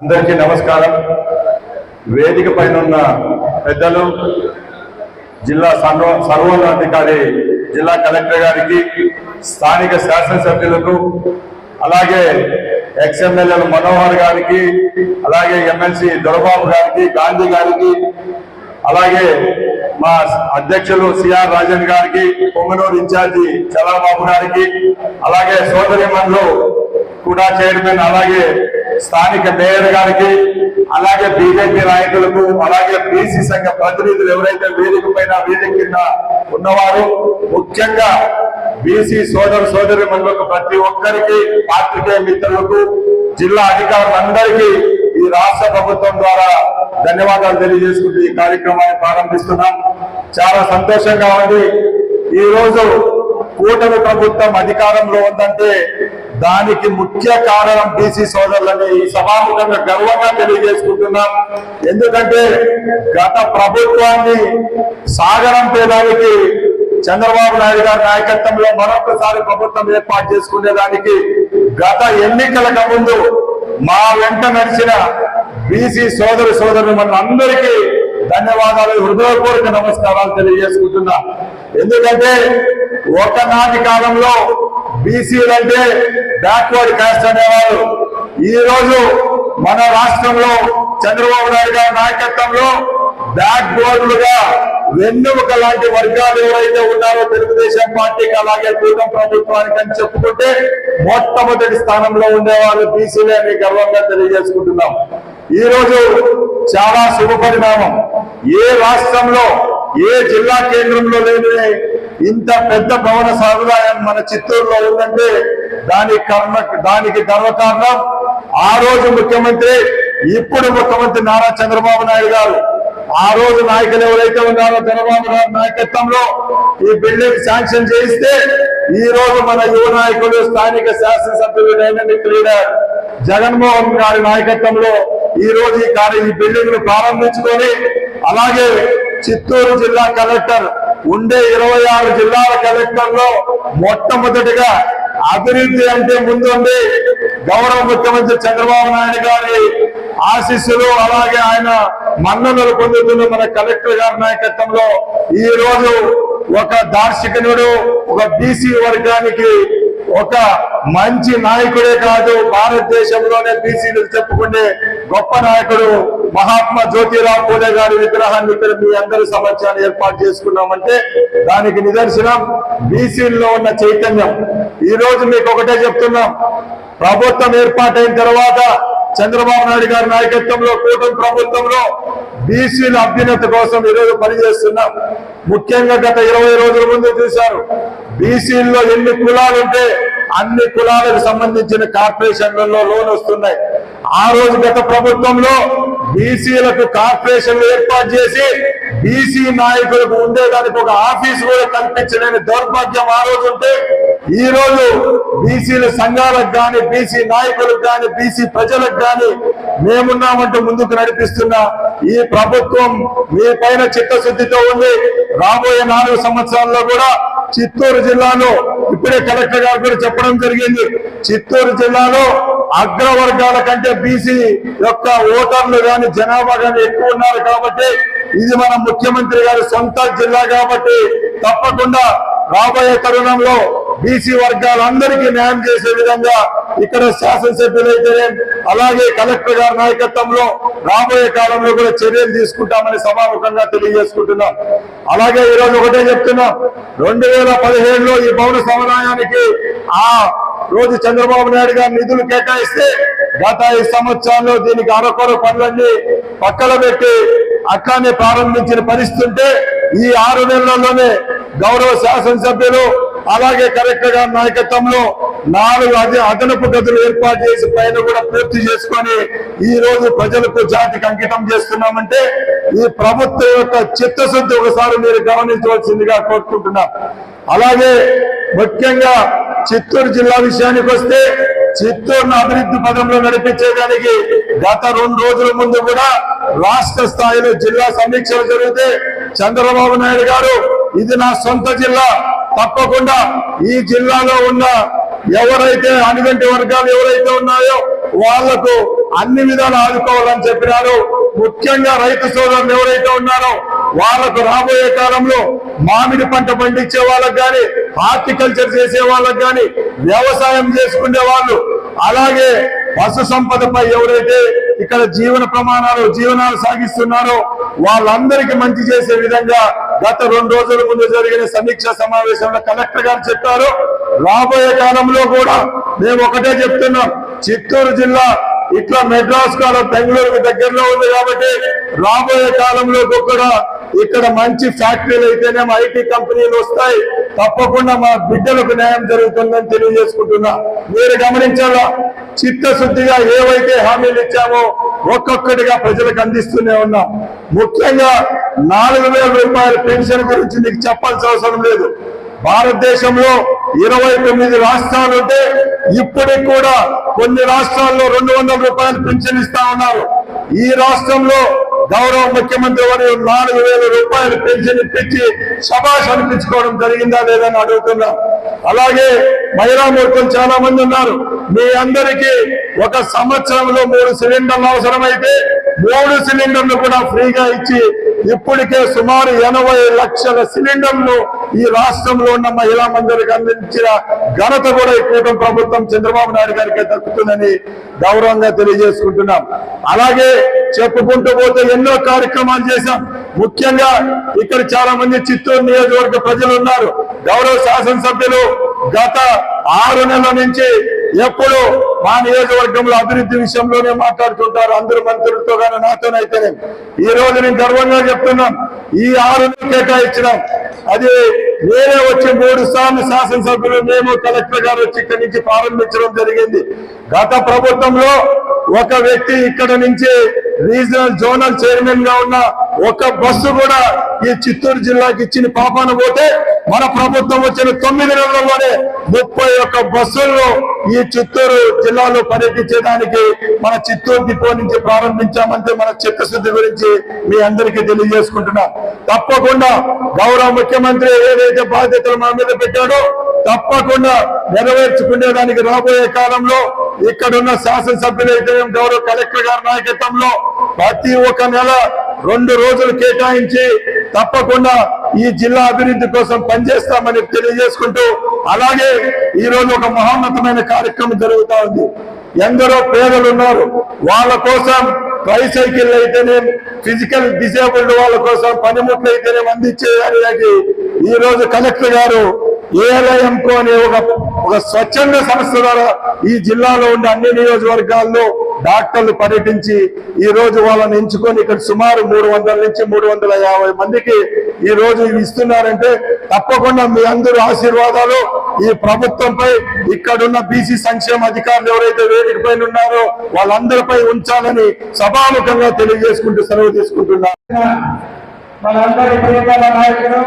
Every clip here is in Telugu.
అందరికీ నమస్కారం. వేదిక పైన ఉన్న పెద్దలు జిల్లా సర్వ సర్వోన్నతాధికారి జిల్లా కలెక్టర్ గారికి స్థానిక శాసనసభ్యులకు అలాగే ఎక్స్ఎమ్మెల్యేల మనోహర్ గారికి అలాగే ఎమ్మెల్సీ దొరబాబు గారికి గాంధీ గారికి అలాగే మా అధ్యక్షులు సిఆర్ రాజన్ గారికి పొంగనూరు ఇన్ఛార్జి చలాబాబు గారికి అలాగే సోదరి కూడా చైర్మన్ అలాగే స్థానిక మేయర్ గారికి అలాగే బీజేపీ నాయకులకు అలాగే బీసీ సంఘ ప్రతినిధులు ఎవరైతే వేదిక పైన వేదిక కింద ఉన్నవారు ముఖ్యంగా బీసీ సోదర సోదరి మనులకు ప్రతి ఒక్కరికి పాత్రికేయ మిత్రులకు జిల్లా అధికారులందరికీ ఈ రాష్ట్ర ప్రభుత్వం ద్వారా ధన్యవాదాలు తెలియజేసుకుంటూ ఈ కార్యక్రమాన్ని ప్రారంభిస్తున్నాం. చాలా సంతోషంగా ఉంది. ఈ రోజు కూటమి ప్రభుత్వం అధికారంలో ఉందంటే దానికి ముఖ్య కారణం బీసీ సోదరులని ఈ సభాముఖంగా గర్వంగా తెలియజేసుకుంటున్నాం. ఎందుకంటే గత ప్రభుత్వాన్ని సాగరం పేదానికి చంద్రబాబు నాయుడు గారి నాయకత్వంలో మరొకసారి ప్రభుత్వం ఏర్పాటు చేసుకునేదానికి గత ఎన్నికలకు ముందు మా వెంట నడిచిన బీసీ సోదరు సోదరు మన అందరికీ ధన్యవాదాలు హృదయపూర్వక నమస్కారాలు తెలియజేసుకుంటున్నా. ఎందుకంటే ఒకనాటి కాలంలో బీసీలు అంటే బ్యాక్వర్డ్ కాస్ట్ అనేవారు ఈ రోజు మన రాష్ట్రంలో చంద్రబాబు నాయుడు గారి నాయకత్వంలో బ్యాక్ బోర్డులుగా వెన్నుముక లాంటి వర్గాలు ఎవరైతే ఉన్నారో తెలుగుదేశం పార్టీకి అలాగే కూటమి ప్రభుత్వానికి అని చెప్పుకుంటే మొట్టమొదటి స్థానంలో ఉండేవాళ్ళు బీసీలే అని గర్వంగా తెలియజేసుకుంటున్నాం. ఈ రోజు చాలా శుభ పరిణామం ఏ రాష్ట్రంలో ఏ జిల్లా కేంద్రంలో లేని ఇంత పెద్ద భవన సముదాయం మన చిత్తూరులో ఉందంటే దానికి కర్మ దానికి గర్వకారణం ఆ రోజు ముఖ్యమంత్రి ఇప్పుడు ముఖ్యమంత్రి నారా చంద్రబాబు నాయుడు గారు. ఆ రోజు నాయకులు ఎవరైతే ఉన్నారో చంద్రబాబు గారి నాయకత్వంలో ఈ బిల్డింగ్ శాంక్షన్ చేయిస్తే ఈ రోజు మన యువ నాయకుడు స్థానిక శాసనసభ్యులు డైనమిక్ లీడర్ జగన్మోహన్ గారి నాయకత్వంలో ఈ రోజు ఈ కార్య ఈ బిల్డింగ్ను ప్రారంభించుకొని అలాగే చిత్తూరు జిల్లా కలెక్టర్ ఉండే ఇరవై ఆరు జిల్లాల కలెక్టర్లో మొట్టమొదటిగా అభివృద్ధి అంటే ముందుండి గౌరవ ముఖ్యమంత్రి చంద్రబాబు నాయుడు గారి ఆశీస్సులు అలాగే ఆయన మన్ననలు పొందుతున్న మన కలెక్టర్ గారి నాయకత్వంలో ఈ రోజు ఒక దార్శనికుడు ఒక బీసీ వర్గానికి ఒక మంచి నాయకుడే కాదు. భారతదేశంలోనే బీసీలు చెప్పుకునే గొప్ప నాయకుడు మహాత్మా జ్యోతిరావు పూలే గారి విగ్రహాన్ని ఇక్కడ మీ అందరి సమక్షాన్ని ఏర్పాటు చేసుకున్నామంటే దానికి నిదర్శనం బీసీల్లో ఉన్న చైతన్యం. ఈ రోజు మీకు ఒకటే చెప్తున్నాం. ప్రభుత్వం ఏర్పాటైన తర్వాత చంద్రబాబు నాయుడు గారి నాయకత్వంలో కూటమి ప్రభుత్వంలో బీసీల అభ్యున్నతి కోసం ఈరోజు పనిచేస్తున్నాం. ముఖ్యంగా గత ఇరవై రోజుల ముందు చూశారు. బీసీల్లో ఎన్ని కులాలు ఉంటే అన్ని కులాలకు సంబంధించిన కార్పొరేషన్లలో లోన్ వస్తున్నాయి. ఆ రోజు గత ప్రభుత్వంలో బీసీలకు కార్పొరేషన్లు ఏర్పాటు చేసి బీసీ నాయకులకు ఉండేదానికి ఒక ఆఫీస్ కూడా కల్పించలేని దౌర్భాగ్యం ఆ రోజు ఉంటే ఈ రోజు బీసీల సంఘాలకు గాని బీసీ నాయకులకు గాని బీసీ ప్రజలకు గాని మేమున్నామంటూ ముందుకు నడిపిస్తున్న ఈ ప్రభుత్వం మీ పైన చిత్తశుద్ధితో ఉంది. రాబోయే నాలుగు సంవత్సరాల్లో కూడా చిత్తూరు జిల్లాలో ఇప్పుడే కలెక్టర్ గారు కూడా చెప్పడం జరిగింది చిత్తూరు జిల్లాలో అగ్రవర్గాల కంటే బీసీ యొక్క ఓటర్లు కానీ జనాభా కానీ ఎక్కువ ఉన్నారు కాబట్టి ఇది మన ముఖ్యమంత్రి గారి సొంత జిల్లా కాబట్టి తప్పకుండా రాబోయే తరుణంలో బీసీ వర్గాలందరికీ న్యాయం చేసే విధంగా ఇక్కడ శాసనసభ్యులైతే అలాగే కలెక్టర్ గారి నాయకత్వంలో రాబోయే కాలంలో కూడా చర్యలు తీసుకుంటామని సమాముఖంగా తెలియజేసుకుంటున్నాం. అలాగే ఈరోజు ఒకటే చెప్తున్నాం. రెండు వేల పదిహేడులో ఈ భవన సముదాయానికి ఆ రోజు చంద్రబాబు నాయుడు గారు నిధులు కేటాయిస్తే గత ఈ సంవత్సరాల్లో దీనికి అరకొర పనులన్నీ పక్కన పెట్టి అట్లానే ప్రారంభించిన పరిస్థితి ఉంటే ఈ ఆరు నెలల్లోనే గౌరవ శాసనసభ్యులు అలాగే కరెక్ట్ గారి నాయకత్వంలో నాలుగు అదే అదనపు గదులు ఏర్పాటు చేసి పైన కూడా పూర్తి చేసుకొని ఈ రోజు ప్రజలకు జాతికి అంకితం చేస్తున్నామంటే ఈ ప్రభుత్వం యొక్క చిత్తశుద్ధి ఒకసారి మీరు గమనించవలసిందిగా కోరుకుంటున్నాం. అలాగే ముఖ్యంగా చిత్తూరు జిల్లా విషయానికి వస్తే చిత్తూరును అభివృద్ధి పదంలో నడిపించేదానికి గత రెండు రోజుల ముందు కూడా రాష్ట్ర స్థాయిలో జిల్లా సమీక్షలు జరిగితే చంద్రబాబు నాయుడు గారు ఇది నా సొంత జిల్లా తప్పకుండా ఈ జిల్లాలో ఉన్న ఎవరైతే అనుగంటి వర్గాలు ఎవరైతే ఉన్నాయో వాళ్ళకు అన్ని విధాలు ఆదుకోవాలని చెప్పినారు. ముఖ్యంగా రైతు సోదరులు ఎవరైతే ఉన్నారో వాళ్ళకు రాబోయే కాలంలో మామిడి పంట పండించే వాళ్ళకు గాని హార్టికల్చర్ చేసే వాళ్ళకు గాని వ్యవసాయం చేసుకునే వాళ్ళు అలాగే పశు సంపదపై ఎవరైతే ఇక్కడ జీవన ప్రమాణాలు జీవనాలు సాగిస్తున్నారో వాళ్ళందరికీ మంచి చేసే విధంగా గత రెండు రోజుల ముందు జరిగిన సమీక్ష సమావేశంలో కలెక్టర్ గారు చెప్పారు. రాబోయే కాలంలో కూడా మేము ఒకటే చెప్తున్నాం. చిత్తూరు జిల్లా ఇట్లా మెడ్రాస్ కాలం బెంగళూరుకు దగ్గరలో ఉంది కాబట్టి రాబోయే కాలంలో కూడా ఇక్కడ మంచి ఫ్యాక్టరీలు అయితేనేమో ఐటీ కంపెనీలు వస్తాయి. తప్పకుండా మా బిడ్డలకు న్యాయం జరుగుతుందని తెలియజేసుకుంటున్నా. మీరు గమనించాలా? చిత్తశుద్ధిగా ఏవైతే హామీలు ఇచ్చామో ఒక్కొక్కటిగా ప్రజలకు అందిస్తూనే ఉన్నాం. ముఖ్యంగా నాలుగు వేల రూపాయల పెన్షన్ గురించి మీకు చెప్పాల్సిన అవసరం లేదు. భారతదేశంలో ఇరవై తొమ్మిది రాష్ట్రాలు ఉంటే ఇప్పటికి కూడా కొన్ని రాష్ట్రాల్లో రెండు వందల రూపాయలు పెన్షన్ ఇస్తా ఉన్నారు. ఈ రాష్ట్రంలో గౌరవ ముఖ్యమంత్రి వారు నాలుగు వేల రూపాయలు పెన్షన్ ఇప్పించి సభాష్ అనిపించుకోవడం జరిగిందా లేదని అడుగుతున్నా. అలాగే మహిళా మూర్ఖులు చాలా మంది ఉన్నారు. మీ అందరికీ ఒక సంవత్సరంలో మూడు సిలిండర్లు అవసరమైతే మూడు సిలిండర్లు కూడా ఫ్రీగా ఇచ్చి ఇప్పటికే సుమారు ఎనభై లక్షల సిలిండర్లు ఈ రాష్ట్రంలో ఉన్న మహిళా మందిరికి అందించిన ఘనత కూడా ఈ కూటమి ప్రభుత్వం చంద్రబాబు నాయుడు గారికి దక్కుతుందని గౌరవంగా తెలియజేసుకుంటున్నాం. అలాగే చెప్పుకుంటూ పోతే ఎన్నో కార్యక్రమాలు చేశాం. ముఖ్యంగా ఇక్కడ చాలా మంది చిత్తూరు నియోజకవర్గ ప్రజలు ఉన్నారు. గౌరవ శాసనసభ్యులు గత ఆరు నెలల నుంచి ఎప్పుడు మా నియోజకవర్గంలో అభివృద్ధి విషయంలోనే మాట్లాడుతుంటారు అందరు మంత్రులతో కానీ నాతోనైతేనే. ఈ రోజు నేను గర్వంగా చెప్తున్నాం ఈ ఆరు కేటాయించడం అది నేనే వచ్చి మూడు సార్లు శాసనసభ్యులు మేము కలెక్టర్ గారు వచ్చి ఇక్కడి నుంచి ప్రారంభించడం జరిగింది. గత ప్రభుత్వంలో ఒక వ్యక్తి ఇక్కడ నుంచి రీజనల్ జోనల్ చైర్మన్గా ఉన్న ఒక బస్సు కూడా ఈ చిత్తూరు జిల్లాకి ఇచ్చిన పాపాన పోతే మన ప్రభుత్వం వచ్చిన తొమ్మిది నెలల్లోనే ముప్పై ఒక్క బస్సులను ఈ చిత్తూరు జిల్లాలో పర్యటించేదానికి మన చిత్తూరు డిపో నుంచి ప్రారంభించామంటే మన చిత్తశుద్ధి గురించి మీ అందరికీ తెలియజేసుకుంటున్నా. తప్పకుండా గౌరవ ముఖ్యమంత్రి ఏదైతే బాధ్యతలు మా మీద పెట్టాడో తప్పకుండా నెరవేర్చుకునేదానికి రాబోయే కాలంలో ఇక్కడున్న శాసనసభ్యులు అయితే గౌరవ కలెక్టర్ గారి నాయకత్వంలో ప్రతి ఒక్క నెల రెండు రోజులు కేటాయించి తప్పకుండా ఈ జిల్లా అభివృద్ధి కోసం పనిచేస్తామని తెలియజేసుకుంటూ అలాగే ఈ రోజు ఒక మహోన్నతమైన కార్యక్రమం జరుగుతా ఉంది. ఎందరో పేదలు ఉన్నారు. వాళ్ళ కోసం ట్రైసైకిల్ అయితేనే ఫిజికల్ డిసేబుల్డ్ వాళ్ళ కోసం పనిముట్లు అయితేనే అందించేదానికి ఈ రోజు కలెక్టర్ గారు ఏఎల్ఐఎంకో అనే ఒక ఒక స్వచ్ఛంద సంస్థ ద్వారా ఈ జిల్లాలో ఉండే అన్ని నియోజకవర్గాల్లో డాక్టర్లు పర్యటించి ఈ రోజు వాళ్ళని ఎంచుకొని ఇక్కడ సుమారు మూడు వందల నుంచి మూడు వందల యాభై మందికి ఈ రోజు ఇస్తున్నారంటే తప్పకుండా మీ అందరూ ఆశీర్వాదాలు ఈ ప్రభుత్వంపై ఇక్కడున్న బీసీ సంక్షేమ అధికారులు ఎవరైతే వేదిక పైన ఉన్నారో వాళ్ళందరిపై ఉంచాలని సభాముఖంగా తెలియజేసుకుంటూ సెలవు తీసుకుంటున్నారు మనందరి ప్రియతమ నాయకుడు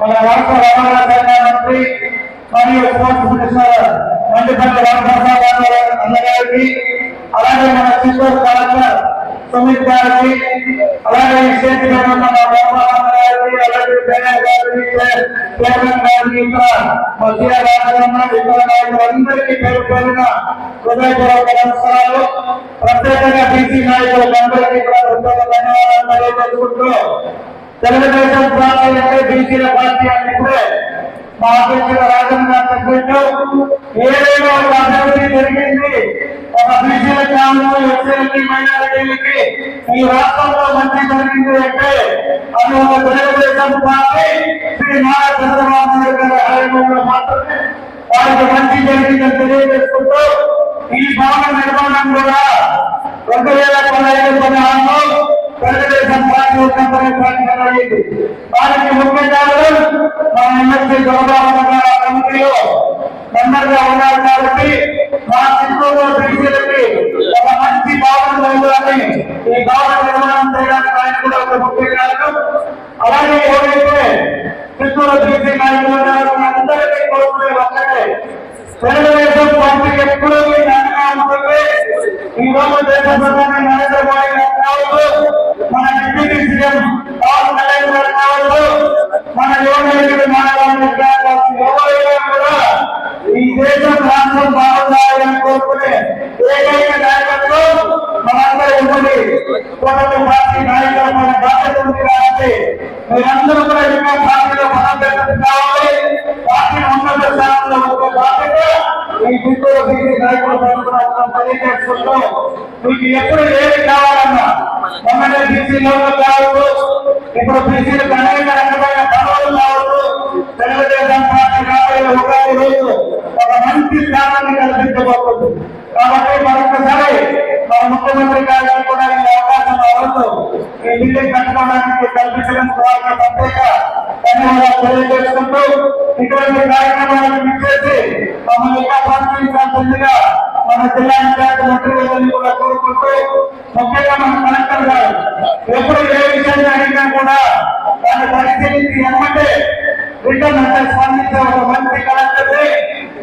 మన రాష్ట్ర రవాణా శాఖ మంత్రి మరియు స్పోర్ట్స్ మినిస్టర్ మండిపల్లి రామప్రసాద్ గారు అన్నగారికి అలాగే మన చిత్తూరు కలెక్టర్ సుమిత్ గారికి అలాగే విశేష స్టేట్ పేరు పేరున హృదయపూర్వక నమస్కారాలు. ప్రత్యేకంగా బీసీ కూడా ధన్యవాదాలు తెలియజేసుకుంటూ తెలుగుదేశం పార్టీ అంటే బీసీల పార్టీ అంటే ఇప్పుడే మా అధ్యక్షుల రాజన్ గారు చెప్పినట్టు ఏదైనా ఒక అభివృద్ధి జరిగింది ఒక బీసీల గ్రామంలో ఎస్ఎల్టీ మైనారిటీలకి ఈ రాష్ట్రంలో మంచి జరిగింది అంటే అది ఒక తెలుగుదేశం పార్టీ శ్రీ నారా చంద్రబాబు నాయుడు గారి హయాంలో మాత్రమే వారికి మంచి జరిగిందని తెలియజేసుకుంటూ ఈ భవన నిర్మాణం కూడా రెండు వేల పదహైదు పదహారులో తెలుగుదేశం పార్టీ ఉన్నప్పుడు ప్రకటించబడింది వారికి ముఖ్య కారణం మా ఎమ్మెల్సీ గౌరవ కమిటీలో మెంబర్గా ఉన్నారు కాబట్టి మా చిత్తూరులో బీసీలకి ఒక మంచి భావన ఉండాలని ఈ భావన నిర్మాణం చేయడానికి ఆయన కూడా ఒక ముఖ్య కారణం అలాగే ఎవరైతే చిత్తూరు బీసీ నాయకులు అందరికీ కోరుకునే ఒక్కటే తెలుగుదేశం పార్టీకి ఎప్పుడూ మీ అండగా ఉంటుంది. ఈ రోజు దేశ ప్రధాని నరేంద్ర మోడీ గారు కావచ్చు మన డిప్యూటీ సీఎం పవన్ కళ్యాణ్ గారు కావచ్చు మన యువనేతలు మానవాళి ఎవరైనా కూడా ఈ దేశం రాష్ట్రం బాగుండాలని కోరుకునే ఏకైక నాయకత్వం మనందరూ కూటమి పార్టీ నాయకులు మన బాధ్యత ఉంది కాబట్టి మీరందరూ కూడా ఇంకా పార్టీలో బలోపేతం కావాలి. పార్టీని ఉన్నత స్థానంలో ఒక బాధ్యత ఈ గుంటూరు నాయకులు మీకు ఎప్పుడు ఏది కావాలన్నా మొన్ననే బీసీ లోన్లు కావచ్చు ఇప్పుడు బీసీలకు అనేక రకమైన పనులు కావచ్చు తెలుగుదేశం పార్టీ ఉగాది రోజు ఒక మంచి స్థానాన్ని కల్పించబోతుంది కాబట్టి మరొకసారి మన ముఖ్యమంత్రి గారు కూడా ఈ అవకాశం రావద్దు ఈ బిల్డింగ్ కట్టుకోవడానికి కల్పించడం ద్వారా ప్రత్యేక ధన్యవాదాలు తెలియజేసుకుంటూ ఇటువంటి కార్యక్రమాలను విచ్చేసి మమ్మల్ని ఇంకా ప్రోత్సహించాల్సిందిగా మన జిల్లా ఇన్ఛార్జ్ మంత్రులని కూడా కోరుకుంటూ ముఖ్యంగా మన కలెక్టర్ గారు ఎప్పుడు ఏ విషయాన్ని అడిగినా కూడా దాన్ని పరిశీలించి ఎమ్మంటే రిటర్న్ అంటే స్పందించే ఒక మంత్రి కలెక్టర్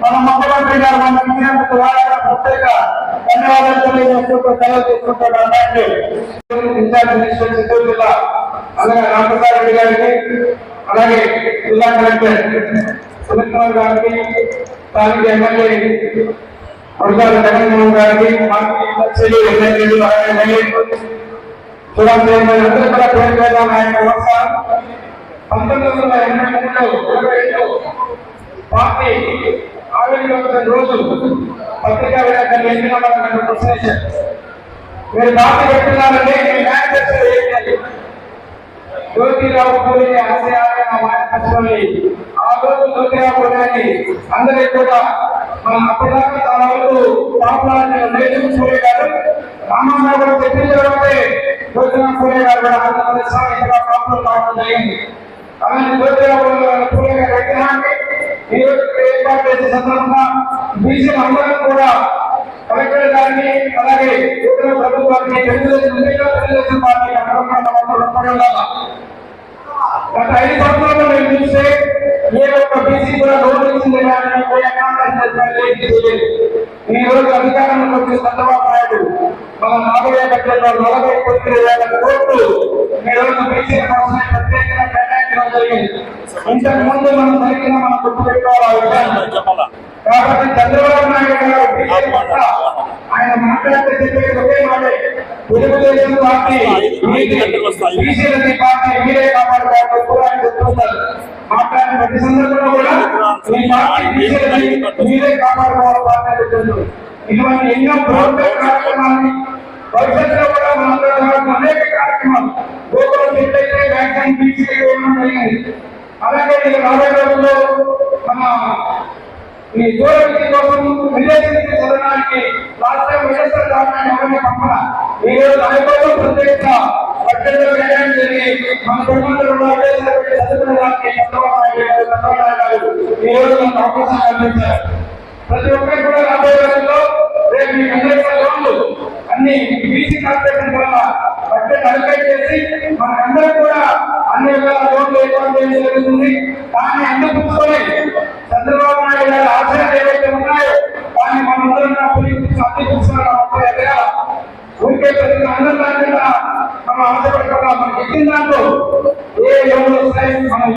మన ముఖ్యమంత్రి గారు మన ఇచ్చినందుకు వాళ్ళ ప్రత్యేక ధన్యవాదాలు తెలియజేసుకుంటూ సెలవు తీసుకుంటున్నాను thank you incharge minister Chittoor జిల్లా అలాగే రామప్రసాద్ రెడ్డి గారికి అలాగే జిల్లా కలెక్టర్ సుమిత్ కుమార్ గారికి స్థానిక ఎమ్మెల్యే వరదాల జగన్మోహన్ గారికి మాజీ ఎమ్మెల్సీలు ఎమ్మెల్యేలు అలాగే మహిళలు సురాజ్ చైర్మన్ అందరూ కూడా పేరు పేరు ఆయన నమస్కారం పంతొమ్మిది వందల ఎనభై మూడులో ఇరవై పార్టీ ఆవిర్భవించిన రోజు పత్రికా విలేకరులు ఎన్నిక నన్ను ప్రశ్నించారు మీరు పార్టీ పెట్టున్నారంటే మీ మేనిఫెస్టో ఏంటి జ్యోతిరావు పూలే ఆశయాలే మేనిఫెస్టోని ఆ రోజు జ్యోతిరావు పూలేని అందరికీ కూడా మనం అప్పటిదాకా చాలా వరకు పాపులారిటీ లేదు పూలే గారు రామరావు గారు చెప్పిన తర్వాతే జ్యోతిరావు పూలే గారు కూడా ఆంధ్రప్రదేశ్ కావడం జరిగింది అలాగే జ్యోతిరావు విగ్రహాన్ని ఈ ఏర్పాటు చేసే సందర్భంగా బీసీ అందరం కూడా కలెక్టర్ గారిని అలాగే ఇతర ప్రభుత్వాన్ని తెలుగుదేశం తెలుగుదేశం పార్టీ గత ఐదు సంవత్సరాల్లో మేము చూస్తే ఏ ఒక్క బీసీ కూడా లోన్ ఈ రోజు అధికారంలోకి వచ్చిన చంద్రబాబు నాయుడు మన నాలుగే బడ్జెట్లో నలభై తొమ్మిది వేల కోట్లు ఈ రోజు బీసీ ప్రత్యేకంగా ఇంతకు ముందు మనం జరిగిన మనం గుర్తు పెట్టుకోవాలి ఆ విషయాన్ని. కాబట్టి చంద్రబాబు నాయుడు గారు ఆయన మాట్లాడితే చెప్పేది ఒకే మాట. తెలుగుదేశం పార్టీ బీసీలకి పార్టీ మీరే కాపాడుకోవాలి కూడా ఆయన చెప్తుంటారు. మాట్లాడిన ప్రతి సందర్భంలో కూడా ఈ పార్టీ బీసీలకి మీరే కాపాడుకోవాలి పార్టీ చెప్తుంటారు. ఇటువంటి ఎన్నో ప్రభుత్వ కార్యక్రమాలని భవిష్యత్తులో కూడా చేయాల్సిన అనేక కార్యక్రమాలు. గోకుల చెట్లయితే అలాగే రాబోయే రోజుల్లో మన ఈ కోసం చదవడానికి లాస్ట్ టైం వైఎస్ఆర్ ఎవరిని ఈ రోజు అనుకోవడం ప్రత్యేక బడ్జెట్ కేటాయించి జరిగి మన ఈ రోజు మనకు అవకాశం కల్పించారు ప్రతి ఒక్కరికి కూడా రాబోయే రోజుల్లో రేపు మీకు అందరికీ లోన్లు అన్ని బీసీ కార్పొరేట్ అన్ని విధాల ఏర్పాటు చేయడం జరుగుతుంది. దాన్ని అందిపుచ్చుకొని చంద్రబాబు నాయుడు గారి ఆశయాలు ఏవైతే ఉన్నాయో దాన్ని మనందరం అందిపుచ్చుకోవడం ఊరికే ప్రతి అందరం దాంట్లో ఆశపడకుండా మనకి ఇచ్చిన దాంట్లో ఏ ఎవరు వస్తాయి మనం